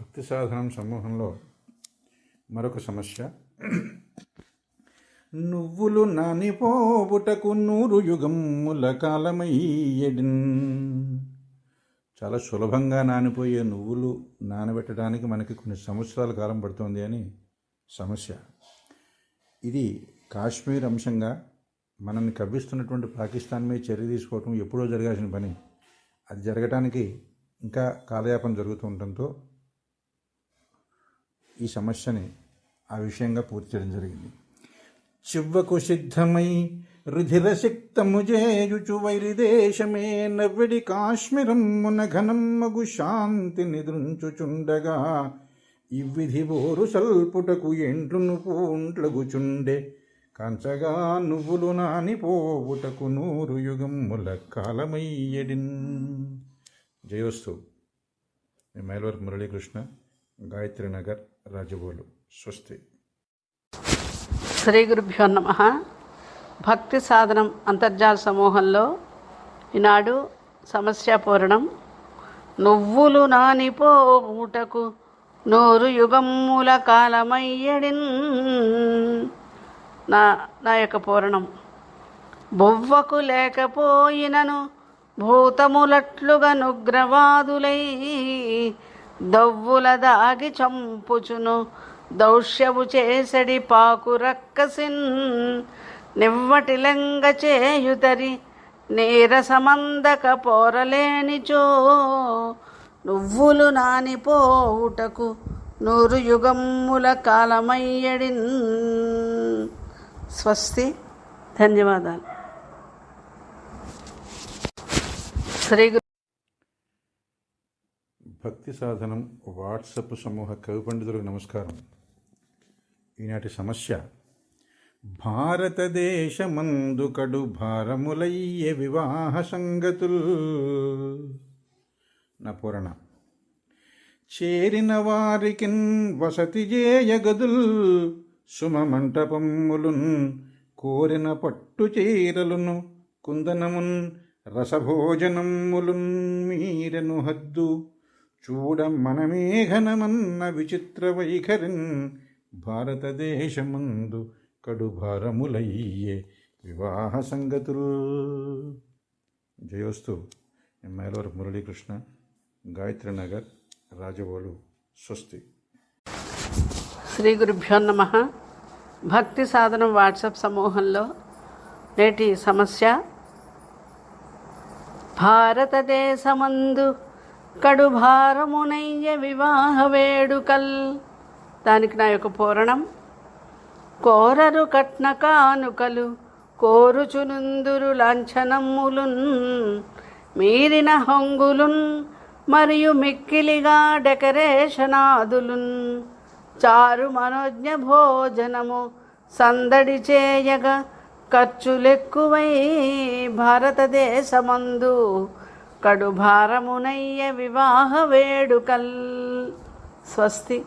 భక్తి సాధనం సమూహంలో మరొక సమస్య. నువ్వులు నానిపోవుటకు నూరు యుగముల కాలమయ్యడిన్. చాలా సులభంగా నానిపోయే నువ్వులు నానబెట్టడానికి మనకి కొన్ని సంవత్సరాల కాలం పడుతుంది అని సమస్య. ఇది కాశ్మీర్ అంశంగా మనల్ని కవ్విస్తున్నటువంటి పాకిస్తాన్ మీద చర్య తీసుకోవటం ఎప్పుడో జరగాల్సిన పని. అది జరగటానికి ఇంకా కాలయాపన జరుగుతూ ఉండటంతో ఈ సమస్యని ఆ విషయంగా పూర్తి చేయడం జరిగింది. చివ్వకు సిద్ధమై రుధిరసిక్తము దేశమే వైరిదేశమే కాశ్మీరం కాశ్మీరమ్మున ఘనమ్మగు శాంతి నిద్రుంచుచుండగా ఇవ్విధి బోరు సల్పుటకు ఎండ్రును పూంట్లగుచుండే కంచగా నువ్వులు నానిపోవుటకు నూరు యుగముల కాలమయ్యడిన్. జయోస్తు మేల్వర్ మురళీకృష్ణ గాయత్రి నగర్. రాజబోలు స్వస్తి. శ్రీ గురుభ్యో నమ. భక్తి సాధనం అంతర్జాల సమూహంలో ఈనాడు సమస్య పూరణం. నువ్వులు నానిపోవుటకు నూరు యుగమ్ముల కాలమయ్యడిన్ నా నా యొక్క పూరణం. బొవ్వకు లేకపోయినను భూతములట్లుగా నుగ్రవాదులై దవ్వుల దాగి చంపుచును. దౌష్యము చేసడి పాకు రక్కసిన్. నివ్వటి లెంగ చేయుతరి నీరసమందక పోరలేనిచో. నువ్వులు నానిపోవుటకు నూరు యుగమ్ముల కాలమయ్యడిన్. స్వస్తి. ధన్యవాదాలు. శ్రీ గురు భక్తి సాధనం వాట్సప్ సమూహ కవి పండితులకు నమస్కారం. ఈనాటి సమస్య భారతదేశమందు కడు భారములయ్యే వివాహ సంగతులు. నా పూరణ చేరిన వారికి వసతి చేయగదుల్ సుమమంటపమ్ములున్ కోరిన పట్టు చీరలును కుందనమున్ రసభోజనమ్ములున్ మీరెను హద్దు. చూడ మనమేఘనమన్న విచిత్ర వైఖరిన్ భారతదేశమందు కడుభారములయ్యే వివాహ సంగతులు జయోస్తు మైలవర మురళీకృష్ణ గాయత్రి నగర్ రాజవోలు స్వస్తి. శ్రీ గురుభ్యో నమ. భక్తి సాధనం వాట్సాప్ సమూహంలో నేటి సమస్య భారతదేశమందు కడుభారమునయ్య వివాహ వేడుకల్. దానికి నా యొక్క పూరణం. కోరరు కట్న కానుకలు కోరుచునుందురు లాంఛనములున్ మీరిన హొంగులున్ మరియు మిక్కిలిగా డెకరేషనాదులున్. చారు మనోజ్ఞ భోజనము సందడి చేయగా ఖర్చులెక్కువై భారతదేశమందు కడు భారమునయ్య వివాహ వేడుకల్. స్వస్తి.